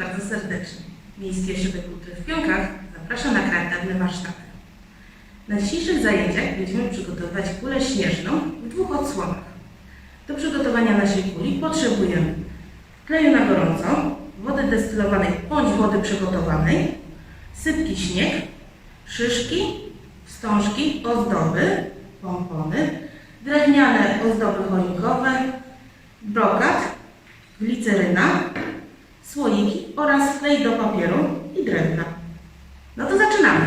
bardzo serdecznie. Miejskie Szyby Kultury w Pionkach zaprasza na charytatywne warsztaty. Na dzisiejszych zajęciach będziemy przygotowywać kulę śnieżną w dwóch odsłonach. Do przygotowania naszej kuli potrzebujemy kleju na gorąco, wody destylowanej bądź wody przygotowanej, sypki śnieg, szyszki, wstążki, ozdoby, pompony, drewniane ozdoby choinkowe, brokat, gliceryna, słoiki oraz klej do papieru i drewna. No to zaczynamy.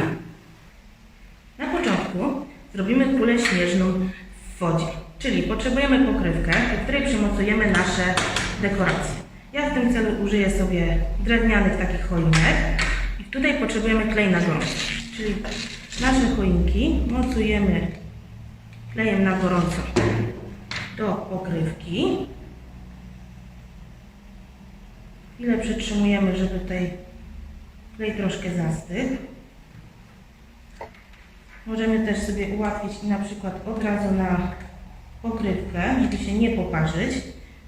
Na początku zrobimy kulę śnieżną w wodzie, czyli potrzebujemy pokrywkę, do której przymocujemy nasze dekoracje. Ja w tym celu użyję sobie drewnianych takich choinek i tutaj potrzebujemy klej na gorąco, czyli nasze choinki mocujemy klejem na gorąco do pokrywki. Chwilę przytrzymujemy, żeby tutaj klej troszkę zastygł. Możemy też sobie ułatwić na przykład od razu na pokrywkę, żeby się nie poparzyć.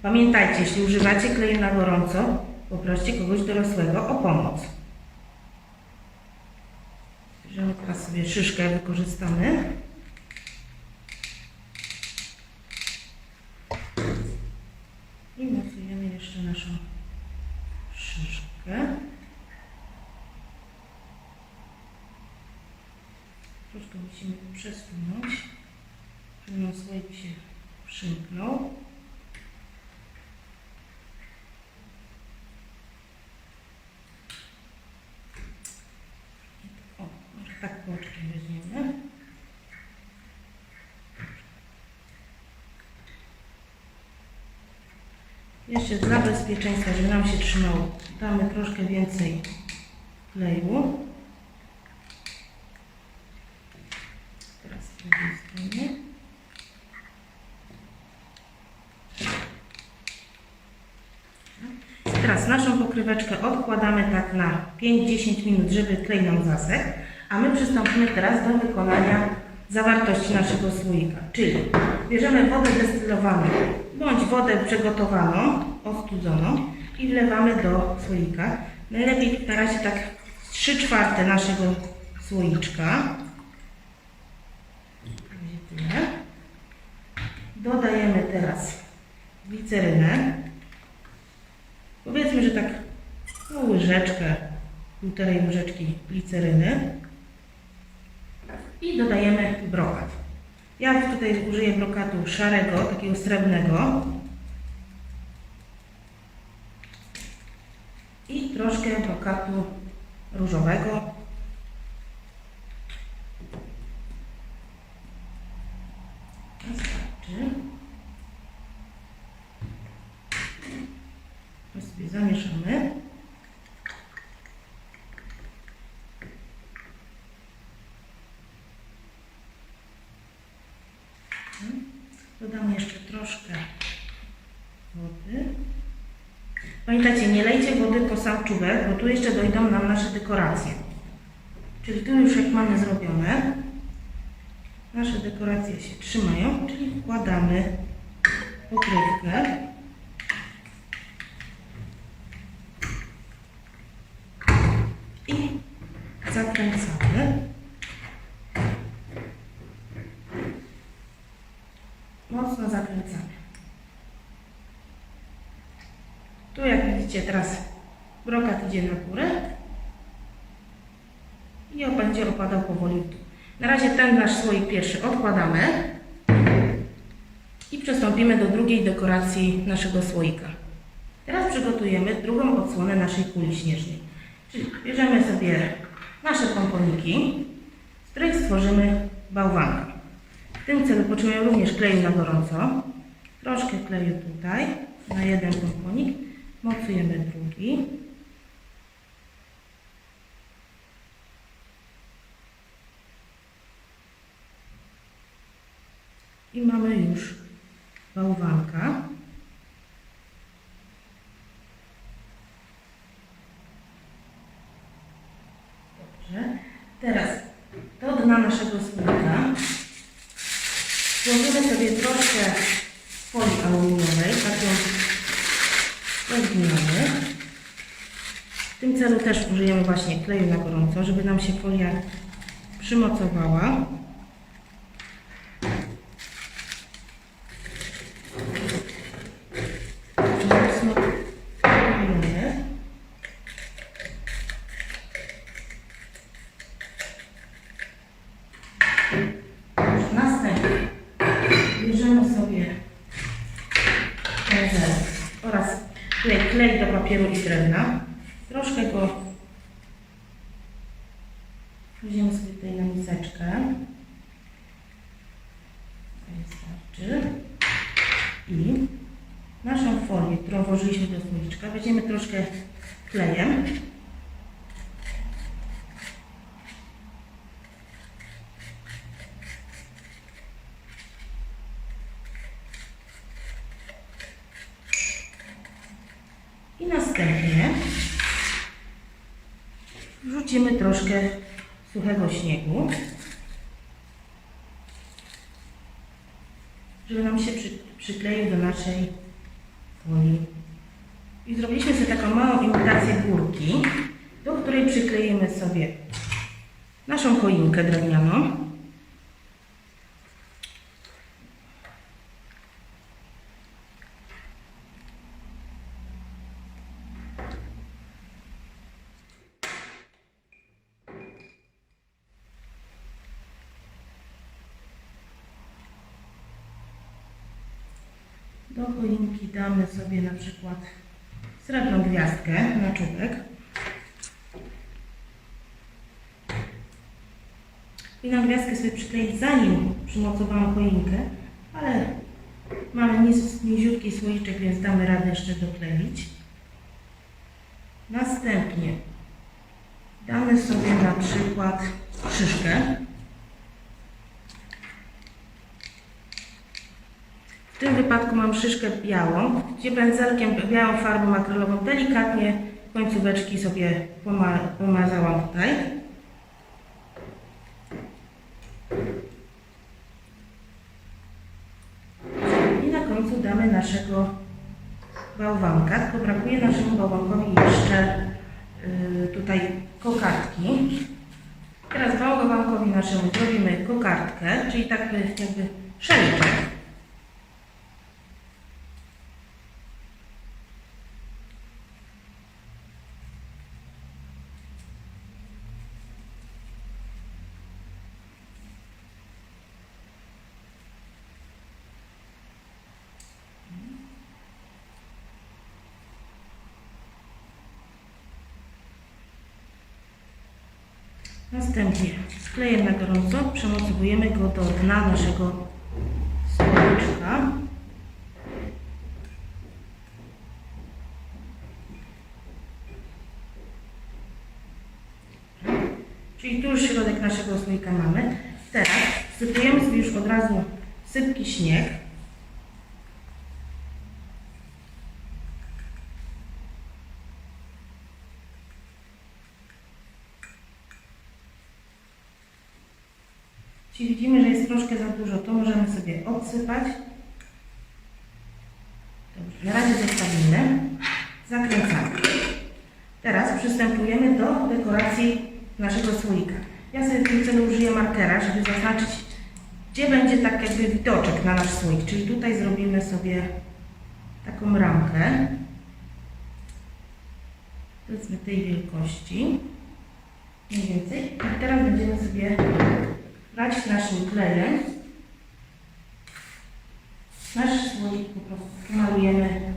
Pamiętajcie, jeśli używacie kleju na gorąco, poproście kogoś dorosłego o pomoc. Bierzemy teraz sobie szyszkę, wykorzystamy. I mocujemy jeszcze naszą szyszkę. Troszkę musimy przesunąć, nam słoik się przymknął. O, może tak boczkiem weźmiemy. Jeszcze dla bezpieczeństwa, żeby nam się trzymało, damy troszkę więcej kleju. Teraz z drugiej strony. Teraz naszą pokryweczkę odkładamy tak na 5-10 minut, żeby klej nam zasechł, a my przystąpimy teraz do wykonania zawartości naszego słoika. Czyli bierzemy wodę destylowaną bądź wodę przygotowaną, ostudzoną i wlewamy do słoika. Najlepiej na razie tak 3 czwarte naszego słoiczka. Dodajemy teraz glicerynę. Powiedzmy, że tak no, łyżeczkę, półtorej łyżeczki gliceryny. I dodajemy brokat. Ja tutaj użyję brokatu szarego, takiego srebrnego. I troszkę brokatu różowego. Wystarczy. To sobie zamieszamy. Dodam jeszcze troszkę wody. Pamiętajcie, nie lejcie wody po sam czubek, bo tu jeszcze dojdą nam nasze dekoracje. Czyli tu już jak mamy zrobione, nasze dekoracje się trzymają, czyli wkładamy pokrywkę. I zakręcamy. Mocno zakręcamy. Tu jak widzicie teraz brokat idzie na górę i on będzie opadał powoli w dół. Na razie ten nasz słoik pierwszy odkładamy i przystąpimy do drugiej dekoracji naszego słoika. Teraz przygotujemy drugą odsłonę naszej kuli śnieżnej. Czyli bierzemy sobie nasze pomponiki, z których stworzymy bałwanka. W tym celu potrzebujemy również kleju na gorąco. Troszkę kleju tutaj na jeden pomponik. Mocujemy drugi. I mamy już bałwanka. Dobrze. Teraz do dna naszego słoika Włożymy sobie troszkę folii aluminiowej, taką weźmiemy. W tym celu też użyjemy właśnie kleju na gorąco, żeby nam się folia przymocowała. Mocno klejemy. Następnie bierzemy sobie pędzelek oraz tutaj klej do papieru i drewna. Troszkę go weźmiemy sobie tutaj na miseczkę. Wystarczy. I naszą folię, którą włożyliśmy do słoiczka, weźmiemy troszkę klejem. I następnie wrzucimy troszkę suchego śniegu, żeby nam się przy, przykleił do naszej folii. I zrobiliśmy sobie taką małą imitację górki, do której przykleimy sobie naszą choinkę drewnianą. Do choinki damy sobie na przykład srebrną gwiazdkę na czubek. I na gwiazdkę sobie przykleić zanim przymocowałam choinkę, ale mamy niz, niziutki słoiczek, więc damy radę jeszcze dokleić. Następnie damy sobie na przykład szyszkę. W tym wypadku mam szyszkę białą, gdzie pędzelkiem białą farbą akrylową delikatnie końcóweczki sobie poma pomazałam tutaj. I na końcu damy naszego bałwanka, tylko brakuje naszemu bałwankowi jeszcze y, tutaj kokardki. Teraz bałwankowi naszemu zrobimy kokardkę, czyli tak by jakby szeliczek. Następnie klejem na gorąco przemocowujemy go do dna naszego słoiczka. Czyli tu już środek naszego słoika mamy. Teraz sypujemy sobie już od razu sypki śnieg. Jeśli widzimy, że jest troszkę za dużo, to możemy sobie odsypać. Dobrze, na razie zostawimy. Zakręcamy. Teraz przystępujemy do dekoracji naszego słoika. Ja sobie w tym celu użyję markera, żeby zaznaczyć, gdzie będzie tak jakby widoczek na nasz słoik. Czyli tutaj zrobimy sobie taką ramkę. Powiedzmy tej wielkości. Mniej więcej. I teraz będziemy sobie brać naszym klejem. Nasz słoik po prostu malujemy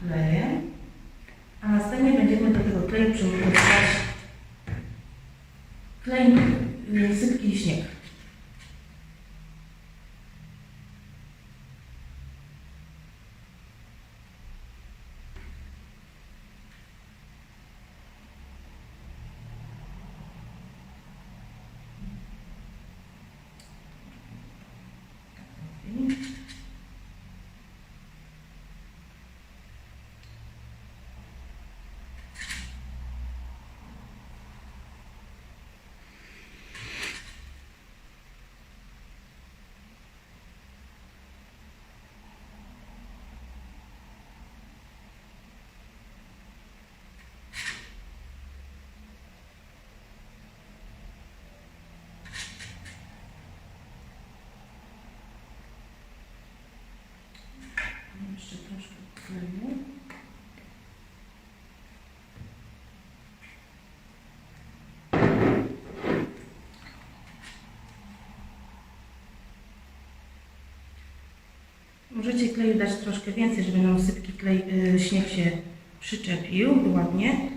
klejem, a następnie będziemy do tego kleju przygotowywać klej sypki śnieg. Jeszcze troszkę kleju. Możecie kleju dać troszkę więcej, żeby nam sypki klej, y, śnieg się przyczepił ładnie.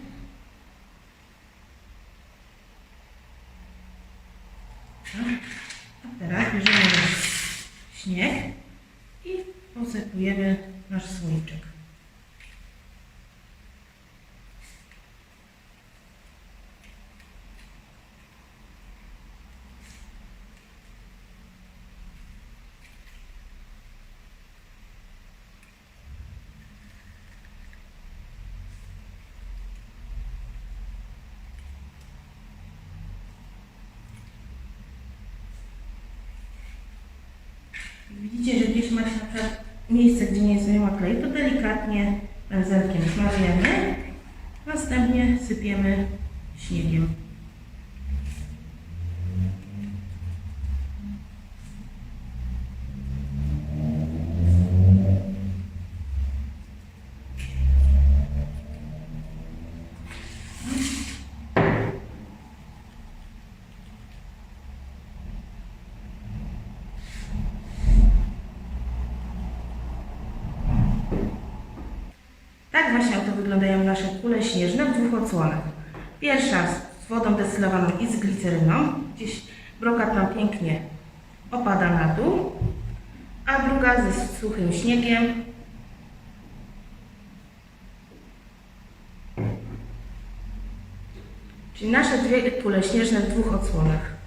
A teraz bierzemy nasz śnieg i posypujemy nasz słoiczek. Widzicie, że gdzieś macie na przykład miejsce, gdzie nie jest ma kleju, to delikatnie pędzelkiem smarujemy, następnie sypiemy śniegiem. Tak właśnie oto wyglądają nasze kule śnieżne w dwóch odsłonach. Pierwsza z wodą destylowaną i z gliceryną. Gdzieś brokat nam pięknie opada na dół, a druga ze suchym śniegiem. Czyli nasze dwie kule śnieżne w dwóch odsłonach.